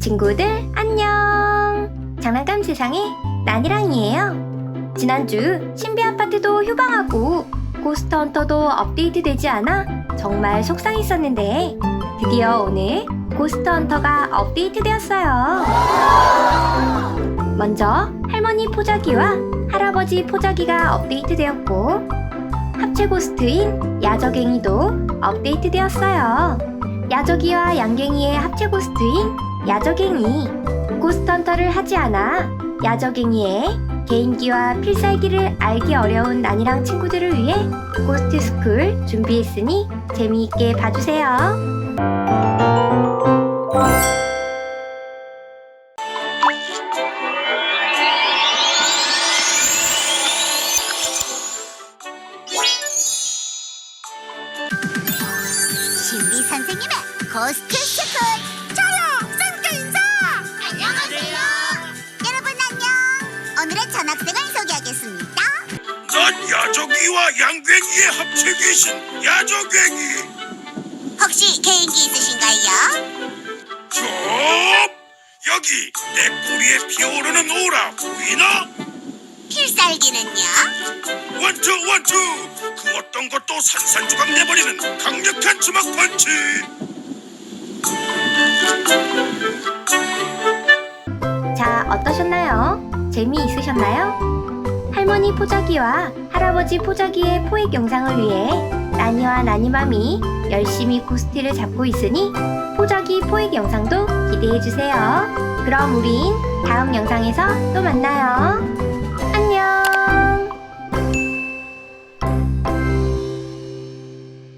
친구들 안녕! 장난감 세상의 난이랑이에요. 지난주 신비 아파트도 휴방하고 고스트 헌터도 업데이트 되지 않아 정말 속상했었는데 드디어 오늘 고스트 헌터가 업데이트 되었어요. 먼저 할머니 포자기와 할아버지 포자기가 업데이트 되었고 합체 고스트인 야적갱이도 업데이트 되었어요. 야적이와 양갱이의 합체 고스트인 야적갱이 고스트 헌터를 하지 않아 야적갱이의 개인기와 필살기를 알기 어려운 난이랑 친구들을 위해 고스트 스쿨 준비했으니 재미있게 봐주세요. 선생님의 고스트 스쿨 저요 쌤께 인사 안녕하세요. 여러분 안녕. 오늘의 전학생을 소개하겠습니다. 난 야적이와 양갱이의 합체 귀신 야적갱이. 혹시 개인기 있으신가요? 좀 여기 내 꼬리에 피어오르는 오라 보이나? 필살기는요? 원투 원투! 그 산산조각 내버리는 강력한 주먹 펀치 자, 어떠셨나요? 재미있으셨나요? 할머니 포자기와 할아버지 포자기의 포획 영상을 위해 나니와 나니맘이 열심히 고스트를 잡고 있으니 포자기 포획 영상도 기대해주세요. 그럼 우린 다음 영상에서 또 만나요.